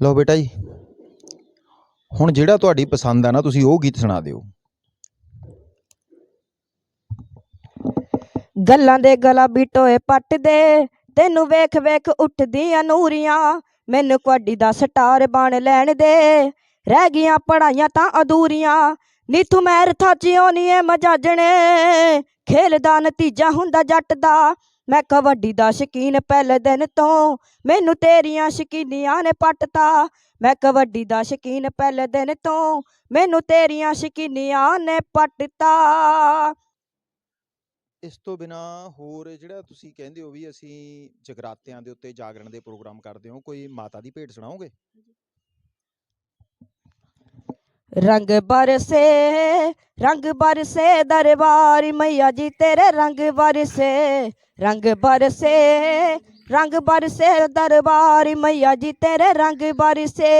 ਲਓ ਬੇਟਾ ਜੀ। ਹੁਣ ਜਿਹੜਾ ਤੁਹਾਡੀ ਪਸੰਦ ਆ ਨਾ, ਤੁਸੀਂ ਉਹ ਗੀਤ ਸੁਣਾ ਦਿਓ। ਗੱਲਾਂ ਦੇ ਗਲਾਬੀ ਟੋਏ ਪੱਟਦੇ, ਤੈਨੂੰ ਵੇਖ ਵੇਖ ਉੱਠਦੀਆਂ ਨੂਰੀਆਂ, ਮੈਨੂੰ ਕੁਆਡੀ ਦਾ ਸਟਾਰ ਬਣ ਲੈਣ ਦੇ। ਰਹਿ ਗਈਆਂ ਪੜਾਈਆਂ ਤਾਂ ਅਧੂਰੀਆਂ, ਨੀ ਤੂੰ ਮੈਰ ਥਾਚਿਓ ਨੀ ਏ ਮਜਾਜਣੇ। ਖੇਲ ਦਾ ਨਤੀਜਾ ਹੁੰਦਾ ਜੱਟ ਦਾ ਮੈਂ ਕਬੱਡੀ ਦਾ ਸ਼ਕੀਨ ਪਹਿਲੇ ਦਿਨ ਤੋਂ। ਮੈਨੂੰ ਤੇਰੀਆਂ ਸ਼ਕੀਨੀਆਂ ਨੇ ਪੱਟਤਾ। ਮੈਂ ਕਬੱਡੀ ਦਾ ਸ਼ਕੀਨ ਪਹਿਲੇ ਦਿਨ ਤੋਂ। ਮੈਨੂੰ ਤੇਰੀਆਂ ਸ਼ਕੀਨੀਆਂ ਨੇ ਪੱਟਤਾ। ਇਸ ਤੋਂ ਬਿਨਾ ਹੋਰ ਜਿਹੜਾ ਤੁਸੀਂ ਕਹਿੰਦੇ ਹੋ ਵੀ ਅਸੀਂ ਜਗਰਾਤਿਆਂ ਦੇ ਉੱਤੇ ਜਾਗਰਣ ਦੇ ਪ੍ਰੋਗਰਾਮ ਕਰਦੇ ਹਾਂ ਕੋਈ ਮਾਤਾ ਦੀ ਭੇਟ ਸੁਣਾਓਗੇ? ਰੰਗ ਬਰਸੇ रंग बरसे दरबार मैया जी तेरे रंग बरसे रंग बरसे रंग बरसे दरबार मैया जी तेरे रंग बरसे